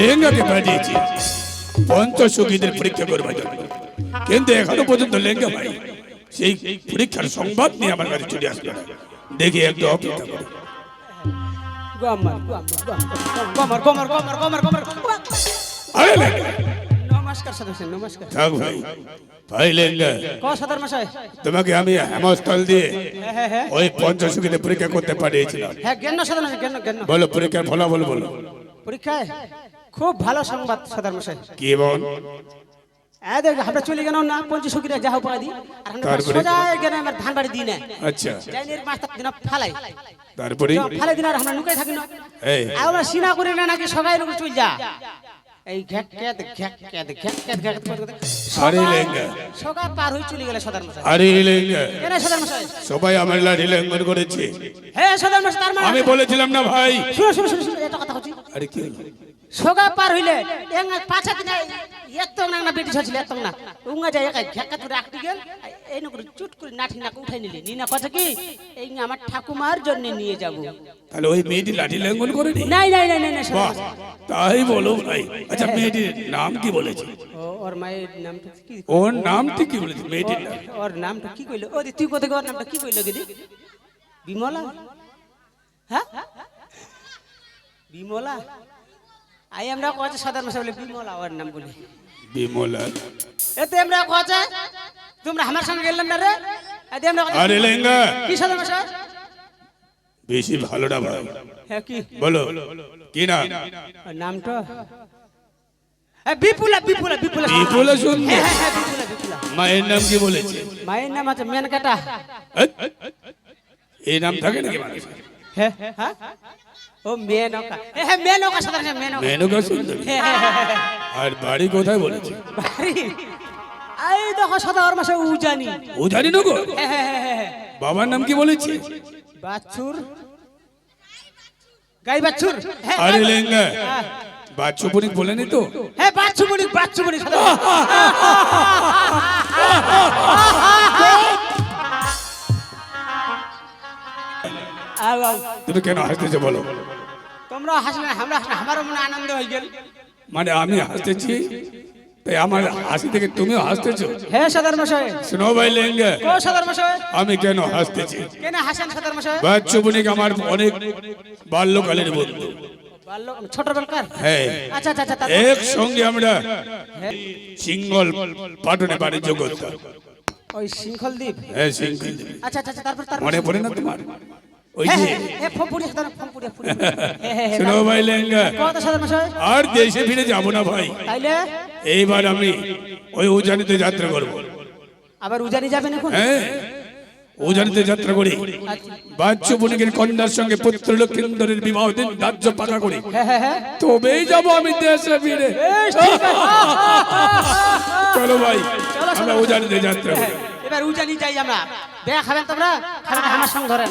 লেহেঙ্গাকে পাঠিয়েছি। পঞ্চসখীদের পরীক্ষা করবার জন্য। কিন্তু এখনও পর্যন্ত লেহেঙ্গা ভাই সেই পরীক্ষার সংবাদ নিয়ে আমার কাছে চলে আসলো। না দেখি একটু অপেক্ষা করো। তোমাকে আমি হেমস্থল দিয়ে ওই পরীক্ষা করতে পাঠিয়েছিলাম। হ্যাঁ বলো পরীক্ষার ফলাফল বলো। পরীক্ষায়? খুব ভালো সংবাদ সদর মশাই। কি বল? এ দেখ আমরা চলে গেলাম না যা হোক দি আর আমরা তারপরে? সোজা গেলে আমার ধান বাড়ি দিই না আচ্ছা দিন ফালাই। তারপরে? ফালাই দিন আর আমরা লুকাই থাকি না। এই। আর আমরা সিনা করি না নাকি সবাই লোক চল যা। এই ঘ্যাক ক্যাত ঘ্যাক ক্যাত ঘ্যাক ঘ্যাক ক্যাত আরে লেহেঙ্গা সকাল পার চলে গেলে সদর মশাই। আরে লেহেঙ্গা কেন সদর মশাই? সবাই আমার লাঠি লেঙ্গন করেছে। হ্যাঁ সদর মশাই তার মানে আমি বলেছিলাম না ভাই। শুনো শুনো শুনো শুনো এটা কথা হচ্ছে আরে কি হলো? সোগা পার হইলে এং পাঁচা দিনে এত না না বেটি ছছিল এত না। উঙ্গা যায় একা ঘেকা ধরে আটটি গেল এই নকরে চুট করে নাঠি নাক উঠাই নিলে। নিনা কথা কি? এই আমার ঠাকুমার জন্য নিয়ে যাব। তাহলে ওই মেয়েটি লাঠি লেঙ্গন করেনি? নাই নাই নাই নাই নাই বাহ তাই বলো ভাই। আচ্ছা মেয়েটির নাম কি বলেছে? ও ওর মায়ের নামটা কি? ওর নামটি কি বলেছে মেয়েটির নাম? ওর নামটা কি কইলো? ও তুই কোথায় ওর নামটা কি কইলো গিদি বিমলা? হ্যাঁ? বিমলা? আই আমরা কয়েছে সাধারণ ভাষা বলে বিমলা ওর নাম বলি। বিমলা এতে আমরা কয়েছে তোমরা আমার সঙ্গে গেলাম না রে? এতে আমরা আরে লেঙ্গা কি সাধারণ ভাষা বেশি ভালো। না ভাই হ্যাঁ কি বলো কি না নামটা হ্যাঁ বিপুলা বিপুলা বিপুলা। বিপুলা সুন্দর। হ্যাঁ হ্যাঁ হ্যাঁ বিপুলা বিপুলা। মায়ের নাম কি বলেছে? মায়ের নাম আছে মেনকাটা। এই, নাম থাকে নাকি? হ্যাঁ হ্যাঁ। ও মেনকা হ্যাঁ মেনকা মেনকা মেনকা সুন্দর আর বাড়ি কোথায় বলেছে? বাড়ি? এই দেখো সদা ওর মাসে উজানি। ও জানি না গো হ্যাঁ হ্যাঁ হ্যাঁ। বাবার নাম কি বলেছে? বাছুর। গাই বাছুর। হ্যাঁ আরে লেঙ্গা। বাচ্চু বলেনি তো? হ্যাঁ বাচ্চু বলি বাচ্চু আও। তুমি কেন হাসতেছো বলো? তোমরা হাসলে আমরা হাসলে আমারও মনে আনন্দ হয়ে গেল মানে আমি হাসতেছি তাই আমার হাসি থেকে তুমিও হাসতেছো হ্যাঁ সদর মশাই শোনো ভাই লেঙ্গা সদর মশাই আমি কেন হাসতেছি কেন হাসেন সদর মশাই বাচ্চু আমার অনেক বাল্যকালের বন্ধু ছোটবেলকার হ্যাঁ আচ্ছা আচ্ছা আচ্ছা? একসঙ্গে আমরা সিঙ্গল পাটনে বাণিজ্য করতাম ওই শৃঙ্খল দ্বীপ হ্যাঁ সিঙ্গল আচ্ছা আচ্ছা আচ্ছা তারপর তারপর মনে পড়ে না তোমার ওই হ্যাঁ যে হ্যাঁ হ্যাঁ শোনো ভাই লেঙ্গা। আর দেশে ফিরে যাব না ভাই। এইবার আমি ওই উজানিতে যাত্রা করব। আবার উজানি যাবেন এখন? হ্যাঁ উজানিতে যাত্রা করি। বাচ্চু বণিকের কন্যার সঙ্গে পুত্র লক্ষিন্দরের বিবাহ দিন রাজ্য পাকা করি। তবেই যাব আমি দেশে ফিরে। চলো ভাই আমরা উজানিতে যাত্রা করি। এবার উজানি যাই আমরা। বেয়া খাবেন তোমরা। আমার সঙ্গে ধরেন।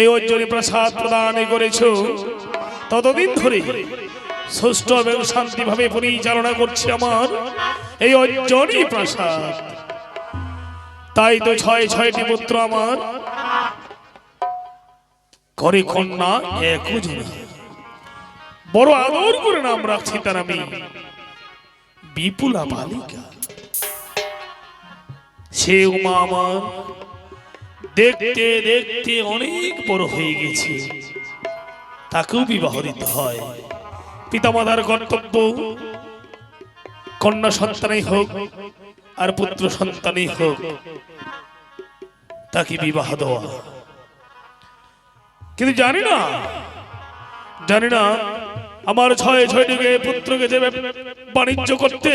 এই অর্জনী প্রসাদ প্রদান করেছ। ততদিন ধরে সুষ্ঠু এবং শান্তিভাবে পরিচালনা করছে আমার এই অর্জনী প্রাসাদ। তাই তো ছয়, ছয়টি পুত্র আমার। করে কন্যা একও বড় আদর করে নাম রাখছি তার আমি। বিপুলা বালিকা। সে উমা আমার দেখতে দেখতে অনেক বড় হয়ে গেছে। তাকেও বিবাহ দিতে হয়। পিতামাতার কর্তব্য, কন্যা সন্তানই হোক আর পুত্র সন্তানই হোক, তাকে বিবাহ দেওয়া। কিন্তু জানি না জানি না আমার ছয় ছয়টিকে পুত্রকে দেবে বাণিজ্য করতে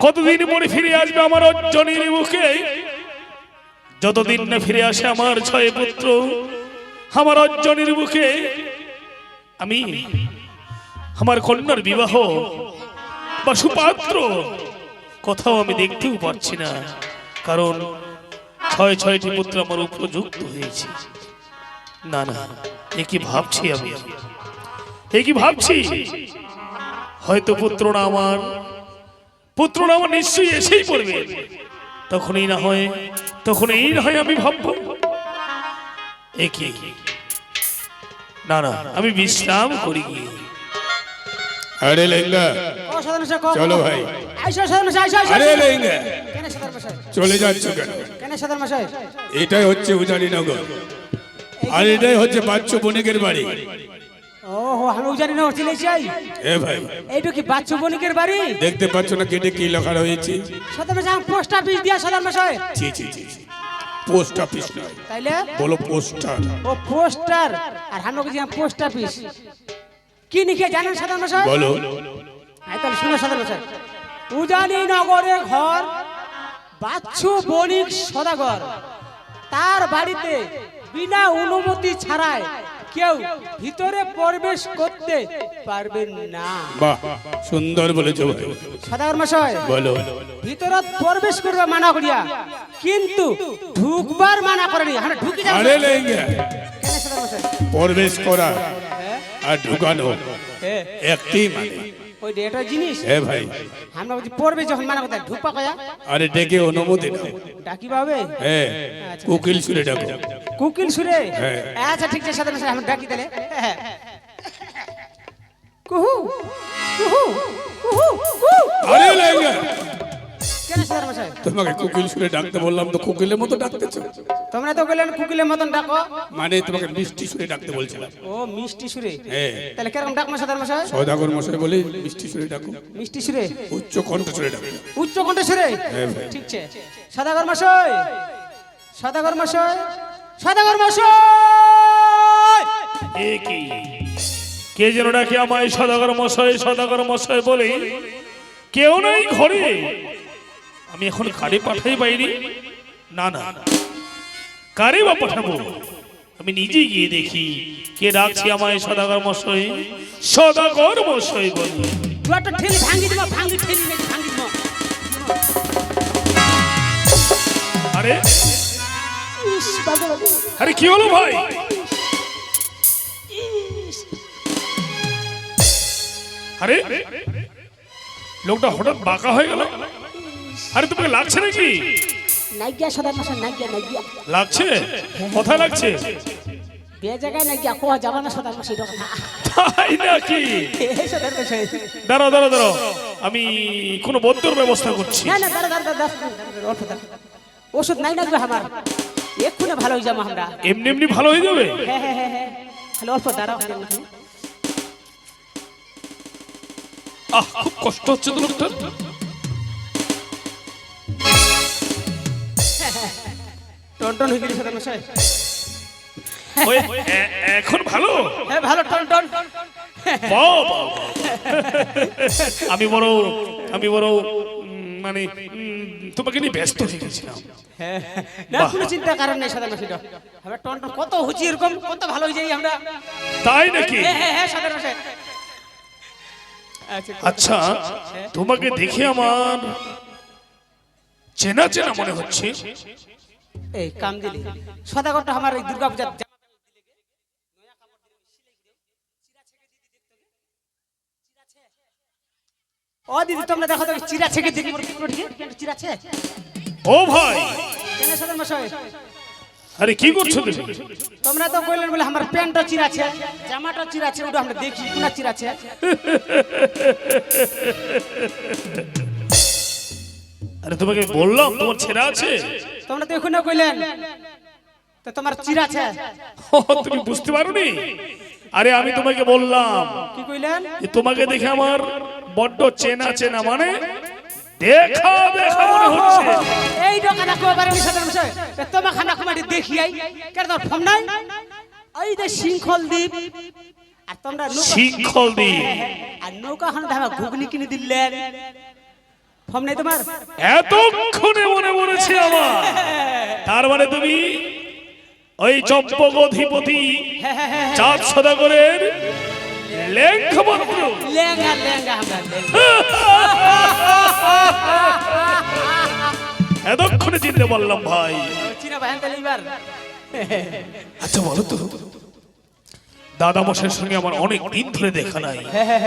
কতদিন পরে ফিরে আসবে আমার অর্জনের মুখে। যতদিন না ফিরে আসে আমার ছয় পুত্র, আমার অর্জনের মুখে আমি আমার কন্যার বিবাহ বা সুপাত্র কোথাও আমি দেখতেও পারছি না, কারণ ছয় ছয়টি পুত্র আমার উপযুক্ত হয়েছে। না না, এ কি ভাবছি আমি? এ কি ভাবছি? হয়তো পুত্ররা আমার পুত্ররা আমার নিশ্চয়ই এসেই পড়বে। তখনই না হয় তখন এই না হয় আমি ভাববো। এ কি? না না আমি বিশ্রাম করি গিয়ে। আরে লেঙ্গা। চলো। ভাই। আরে লেঙ্গা। কেন সাধারণ মশাই চলে যাচ্ছ কেন? কেন সাধারণ মশাই এটাই হচ্ছে উজানিনগর আর এটাই হচ্ছে বাচ্চু বণিকের বাড়ি। ও হো আমি জানি না চলে যাই এ ভাই এইটু কি বাচ্চু বণিকের বাড়ি? দেখতে পাচ্ছ না কেটে কি লেখা রয়েছে? সাধারণ মশাই পোস্ট অফিস দিয়া সাধারণ মশাই ছি ছি ছি। পোস্ট অফিস নয়। তাইলে? বলো পোস্টার ও পোস্টার আর আমরা কি পোস্ট অফিস কি লিখে জানেন সাধারণ মশাই বলো। হ্যাঁ তাহলে শুনে সাধারণ মশাই উজানি নগরে ঘর বাচ্চু বণিক সদাগর। তার বাড়িতে বিনা অনুমতি ছাড়াই কেউ ভিতরে প্রবেশ করতে পারবেন না। বাহ সুন্দর বলেছ ভাই। সদাগর মশাই বলো। ভিতরত প্রবেশ করবে মানা করিয়া কিন্তু ঢুকবার মানা করেনি। হ্যাঁ ঢুকে যাবে। আরে লেঙ্গা। প্রবেশ করা আর ঢুকানো একটি মানে। ওই এটা জিনিস। এ ভাই। আমরা বলছি পড়বে যখন মানা কথা ঢুপা কয়া? আরে ডেকে অনুমতি দাও ডাকি পাবে হ্যাঁ উকিল সুরে ডাকো। কুকিল সুরে? হ্যাঁ। আচ্ছা ঠিক আছে সাথে সাথে আমি ডাকি দিলে কুহু কুহু কুহু কুহু। আরে লেঙ্গা। কেন মশাই? তোমাকে কুকিল সুরে ডাকতে বললাম তো কুকিলের মতো ডাকতেছো তোমরা তো বললেন কুকিলের মতন ডাকো। মানে তোমাকে মিষ্টি সুরে ডাকতে বলছিলাম। ও মিষ্টি সুরে? হ্যাঁ। তাহলে কেরকম ডাকবো সাদার মশাই? সদাগর মশাই বলে মিষ্টি সুরে ডাকো। মিষ্টি সুরে? উচ্চ কণ্ঠ সুরে ডাকো। উচ্চ কণ্ঠে সুরে? হ্যাঁ। ঠিক আছে। সদাগর মশাই? সদাগর মশাই? সদাগর মশাই! এ কি? কে যেন ডাকে আমায় সদাগর মশাই সদাগর মশাই বলে কেউ নাই ঘরে। আমি এখন কারে পাঠাই বাইরে। না না কারে বা পাঠাবো? আমি নিজে গিয়ে দেখি। কে ডাকছে আমায় সদাগর মশাই? সদাগর মশাই বলে তুই একটা ঠেলি ভাঙি দিব ভাঙি ঠেলি ভাঙি দিব আরে। আরে কি হলো ভাই? আরে? লোকটা হঠাৎ বাঁকা হয়ে গেল? আরে তোমাকে লাগছে নাকি? নাইগিয়া সদা মশা নাইগিয়া নাইগিয়া। লাগছে? কোথায় লাগছে? বে জায়গায় নাইগিয়া কোয়া যাবা না সদা মশা কথা। তাই নাকি? সদা মশা দাঁড়াও দাঁড়াও দাঁড়াও। আমি কোনো বদ্ধর ব্যবস্থা করছি। না না দাঁড়া দাঁড়া দাঁড়া অল্প। ওষুধ নাই লাগবে আমার। এক্ষুনি ভালো হয়ে যাব আমরা। এমনি এমনি ভালো হয়ে যাবে? হ্যাঁ হ্যাঁ হ্যাঁ হ্যাঁ। খালি অল্প দাঁড়াও আহ খুব কষ্ট হচ্ছে তো লোকটা টন হয়ে গেলি সদা মশাই। ওই, এ- এখন ভালো? হ্যাঁ ভালো টন টন বাহ, বাহ, বাহ। আমি বড় আমি বড় উম, মানে উম, তোমাকে নিয়ে ব্যস্ত হয়ে গেছিলাম। না কোনো চিন্তা কারণ নেই সদা মশাই আমরা টন টন কত হচ্ছি এরকম কত ভালো হয়ে যাই আমরা। তাই নাকি? হ্যাঁ হ্যাঁ হ্যাঁ সদা মশাই আচ্ছা আচ্ছা তোমাকে দেখে আমার চেনা চেনা মনে হচ্ছে। এই কাম দিলি সদাগরটা আমার এই দুর্গা পূজার জামা ও দিদি তোমরা দেখো তো চিরা ছেকে আছে? চিরা ছে ও ভাই! কেন সদর মশাই? আরে কি করছ তুমি? তোমরা তো কইলেন বলে আমার প্যান্টটা চিরাছে জামাটা চিরাছে ওটা আমরা দেখি কোনা চিরাছে আরে তোমাকে বললাম তোমার ছেঁড়া আছে? তোমরা তো এখনও কইলেন। তো তোমার চিরাছে ও, তুমি বুঝতে পারোনি? আরে আমি তোমাকে বললাম কি কইলেন? তোমাকে দেখে আমার বড্ড চেনা চেনা মানে দেখা দেখা মনে হচ্ছে। এই দোকানে কো পারে নি সদর তোমার খানা খামাটি দেখি আই। কেন তোর ফোন নাই? এই যে শৃঙ্খল দ্বীপ। আর তোমরা শৃঙ্খল দি আর নৌকা খানা ধামা ঘুগনি কিনে দিলেন। ফোন নাই তোমার? এতক্ষণে মনে পড়েছে আমার। তার মানে তুমি ওই চম্পক অধিপতি চাঁদ সদাগরের লেঙ্গা মাত্র এতক্ষণে চিনতে পারলাম ভাই। চিনা ভাই তাহলে এবার। আচ্ছা বলো তো। দাদা মশাইয়ের সঙ্গে আমার অনেক দিন ধরে দেখা নাই।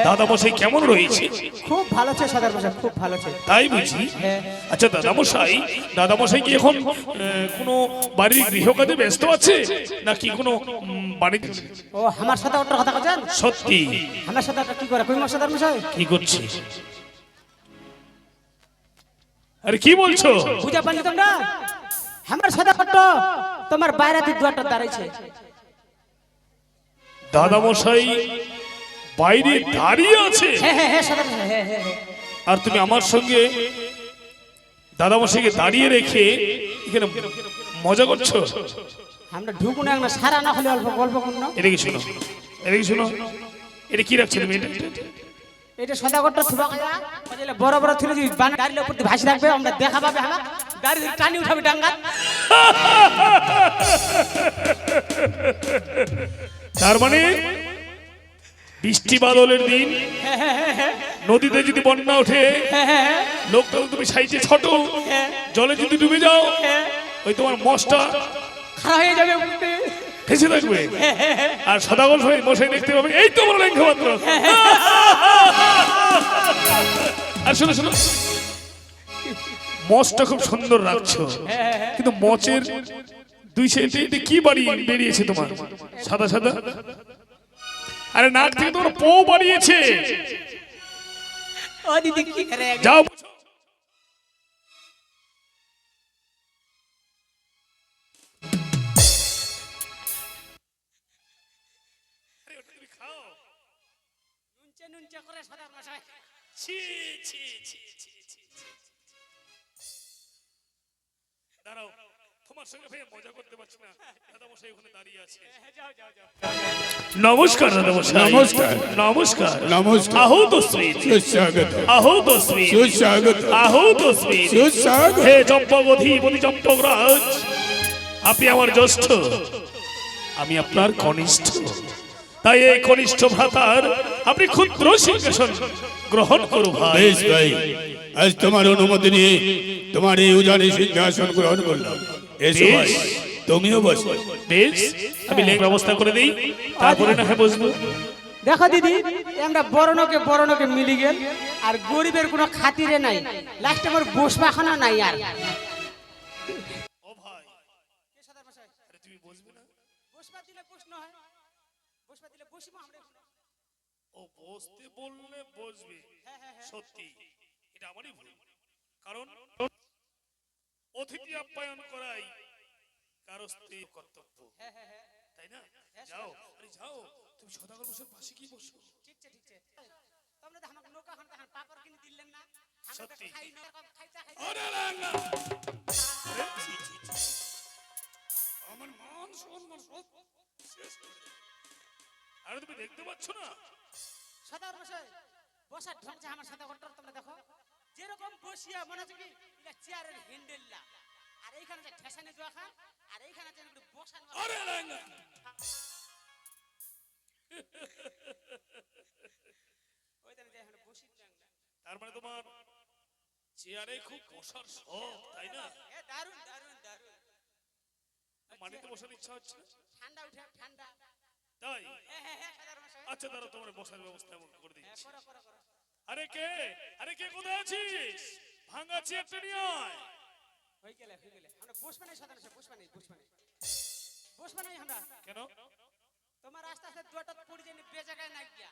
দাদা মশাই কেমন রয়েছে? খুব ভালো আছে সদার মশাই খুব ভালো আছে। তাই বুঝি? আচ্ছা দাদা মশাই দাদা মশাই কি এখন কোনো বাড়ির গৃহকাজে ব্যস্ত আছে? নাকি কোনো বাড়িতে ও আমার সাথে ওটার কথা বলছেন সত্যি। আমার সাথে কি করে? কই মাস সদার মশাই কি করছি? আরে কি বলছো? বুঝা পারলি তোমরা? আমার সাথে কত তোমার বাইরাতে দুয়াটা দাঁড়াইছে। দাদা মশাই বাইরে দাঁড়িয়ে আছে। হ্যাঁ হ্যাঁ হ্যাঁ হ্যাঁ হ্যাঁ হ্যাঁ। আর তুমি আমার সঙ্গে দাদা মশাইকে দাঁড়িয়ে রেখে এখানে মজা করছ? আমরা ঢুকুন না সারা না হলে অল্প গল্প করুন এদিকে শোনো? এদিকে শোনো? এটা কি রাখছো তুমি এটা? এটা সদা করতে থুবা বড় বড় থুলে যদি বান গাড়ির উপর দিয়ে ভাসি রাখবে আমরা দেখা পাবে আমার। গাড়ি টানি উঠাবে ডাঙ্গা তার মানে বৃষ্টি বাদলের দিন নদীতে যদি বন্যা ওঠে লোকটা তুমি সাইজে ছোট জলে যদি ডুবে যাও ওই তোমার মশটা হয়ে যাবে ভেসে থাকবে। আর সদাগল হয়ে মশাই দেখতে পাবে এই তো বড় লেঙ্গ মাত্র। আর শোনো শোনো মচটা খুব সুন্দর রাখছো কিন্তু মচের দুই এটা কি বাড়ি বেরিয়েছে তোমার? সাদা সাদা? আরে নাক থেকে তোমার পো বাড়িয়েছে। যাও। দাঁড়াও। তোমার সঙ্গে ভাই মজা করতে পারছি না। দাদা মশাই ওখানে দাঁড়িয়ে আছে। নমস্কার দাদা মশাই নমস্কার। নমস্কার। নমস্কার। সুস্বাগত। সুস্বাগত। সুস্বাগত। হে চম্পকরাজ আপনি আমার জ্যেষ্ঠ। আমি আপনার কনিষ্ঠ। তাই এই কনিষ্ঠ ভ্রাতার আপনি ক্ষুদ্র সিংহাসন গ্রহণ করু ভাই। ভাই আজ তোমার অনুমতি নিয়ে তোমার এই উজানি সিংহাসন গ্রহণ করলাম। এসো ভাই তুমিও বসো বেশ আমি লেখ ব্যবস্থা করে দিই তারপরে না হয় বসবো। দেখো দিদি আমরা বড়নকে বড়নকে মিলি গেল আর গরিবের কোনো খাতিরে নাই। লাস্টে আমার বসবাখানা নাই আর। ও ভাই। আরে তুমি বসবে না বসবা দিলে প্রশ্ন হয়? বসবা দিলে বসিব আমরা ও বসতে বললে বসবে। সত্যি? এটা আমারই ভুল। কারণ অতিথি আপ্যায়ন করাই কারও স্ত্রী কর্তব্য। তাই না? যাও। আরে যাও। তুমি সদাগর বসে পাশে কি বসো। ঠিকছে ঠিকছে তোমরা তো আমাকে নৌকা খান তখন পাপড় কিনে দিলেন না। সত্যি। খাই না খাইতা খাই আরে রাঙ্গা! আরে ছি, ছি, ছি। আমার মান সম্মান সব শেষ করে আরে তুমি দেখতে পাচ্ছ না? সদার বসে। বসার ঢংছে আমার সাথে ঘটনা তোমরা দেখো। যেরকম বসিয়া মনে হচ্ছে কি এটা চেয়ারের হ্যান্ডেলটা আর এইখানে যে ঠেসানি দেওয়া খান আর এইখানে যে একটু বসান আরে ওই যে এখানে বসি। তার মানে তোমার চেয়ারে খুব বসার শখ তাই না? দারুণ দারুণ দারুণ মাটিতে বসার ইচ্ছা হচ্ছে ঠান্ডা উঠে ঠান্ডা। তাই? হ্যাঁ হ্যাঁ হ্যাঁ আচ্ছা দাঁড়া তোমার বসার ব্যবস্থা করে দিচ্ছি। করো করো করো। আরে কে? আরে কে কোথায় আছিস? ভাঙা চেয়ারটা নিয়ে আয়। হয়ে গেলে হয়ে গেলে। আমরা বসবে না মশাই বসবে না বসবে না বসবে না আমরা। কেন? তোমার আস্তে আস্তে দুয়াটা পড়ে যায়নি বে জায়গায় না গিয়া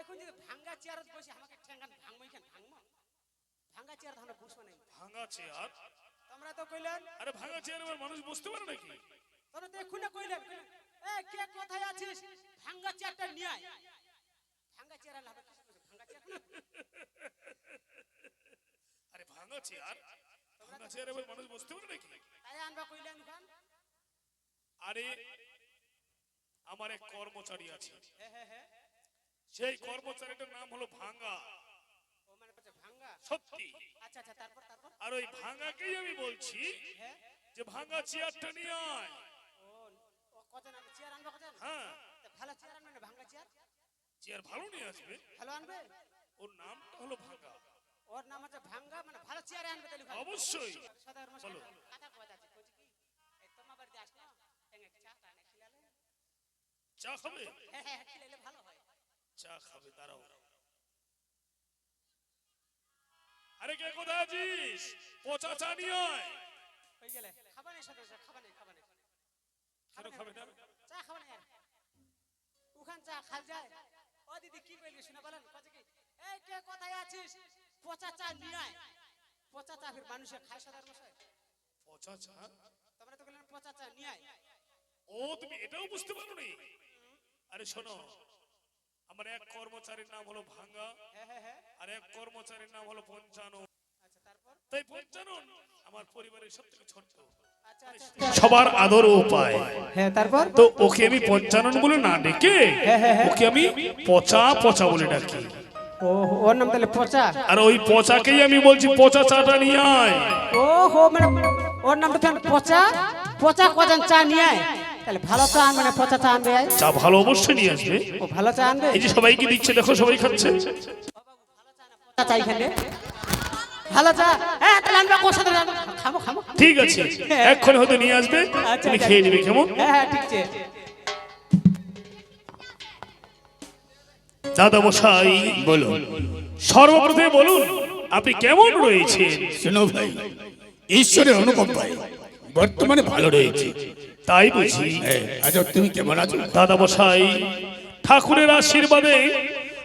এখন যদি ভাঙ্গা চেয়ারত বসে আমাকে ঠেঙ্গান ভাঙবো এখান ভাঙবো? ভাঙ্গা চেয়ার আমরা বসবো না ভাঙা চেয়ার তোমরা তো কইলেন। আরে ভাঙা চেয়ার মানুষ বুঝতে পারে নাকি? তোমরা তো এক্ষুনি কইলেন। এ কে কোথায় আছিস? ভাঙ্গা চেয়ারটা নিয়ে আয়। ভাঙ্গা চেয়ার লাভ চেয়ার আরে ভাঙা চেয়ার? ভাঙা চেয়ার মানুষ বুঝতে পারে নাকি? তাই আনবা কইলেন খান। আরে আমার এক কর্মচারী আছে। হ্যাঁ হ্যাঁ হ্যাঁ। সেই কর্মচারীটার নাম হলো ভাঙা। ও মানে ভাঙ্গা সত্যি। আচ্ছা আচ্ছা তারপর তারপর? আর ওই ভাঙাকেই আমি বলছি যে ভাঙা চেয়ারটা নিয়ে আয়। হ্যাঁ। ভাঙ্গা চেয়ার ভালো নিয়ে আসবে। ভালো আনবে? ওর নামটা হলো ভাঙা ওর নাম হচ্ছে ভাঙ্গা মানে ভালো চেয়ারে আনবে তাহলে। অবশ্যই। বলো। কথা কওয়া যাচ্ছে কইছি কি তোমার বাড়িতে আসলো এঙ্গে চা টা এনে খিলালে? চা খাবে? হ্যাঁ হ্যাঁ খিলালে ভালো হয়। চা খাবে দাঁড়াও। আরে কে কোথায় আছিস? পচা চা নিয়ে আয়। হয়ে গেলে। কেন খাবে না চা খাবা ওখান চা খাল যায়। ও দিদি কি কইলি শুনে বলেন কি এই কে কোথায় আছিস? পচা চা নিয়ে পচা চা ফির মানুষে খায় মশাই পচা চা? তোমরা তো বললেন পচা চা নিয়ে ও তুমি এটাও বুঝতে পারো নি আরে শোনো আমার এক কর্মচারীর নাম হলো ভাঙ্গা হ্যাঁ হ্যাঁ হ্যাঁ। আর এক কর্মচারীর নাম হলো পঞ্চানন। আচ্ছা তাই পঞ্চানন আমার পরিবারের ছোট্ট। আচ্ছা আচ্ছা সবার আদর উপায়। হ্যাঁ তারপর? তো ওকে আমি পঞ্চানন বলে না ডেকে ওকে আমি পচা পচা বলে ডাকি। ওর নাম তাহলে পচা। আর ওই পচাকেই আমি বলছি পচা চাটা নিয়ে আয়। ও হো মানে ওর নামটা তো পচা? পচা কজন চা নিয়ে আয়? তাহলে ভালো চা আনবে না পচা চা আনবে? চা ভালো অবশ্যই নিয়ে আসবে। ও ভালো চা আনবে? এই যে সবাইকে দিচ্ছে দেখো সবাই খাচ্ছে। পচা চা এখানে। ভালো চা? হ্যাঁ তাহলে আনবে সাথে আনবে? খাব খাব। ঠিক আছে এক্ষণ হয়তো নিয়ে আসবে। আচ্ছা, তুমি আচ্ছা। খেয়ে নিবে কেমন? হ্যাঁ হ্যাঁ ঠিক আছে। দাদা মশাই বলুন। সর্বপ্রথমে বলুন আপনি কেমন রয়েছেন? শোনো ভাই ঈশ্বরের অনুকম্পায় বর্তমানে ভালো রয়েছে। তাই বুঝি। হ্যাঁ, আচ্ছা তুমি কেমন আছো? দাদা মশাই ঠাকুরের আশীর্বাদে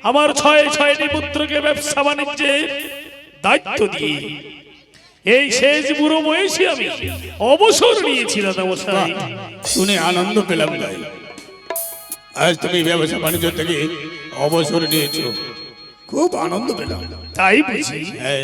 আমার ছয় ছয়টি পুত্রকে ব্যবসা বাণিজ্যে দায়িত্ব দিয়ে এই শেষ বুড়ো বয়সে আমি অবসর নিয়েছি দাদা মশাই শুনে আনন্দ পেলাম ভাই। আজ তুমি ব্যবসা বাণিজ্য থেকে অবসর নিয়েছো। খুব আনন্দ পেলাম। তাই বুঝি? হ্যাঁ।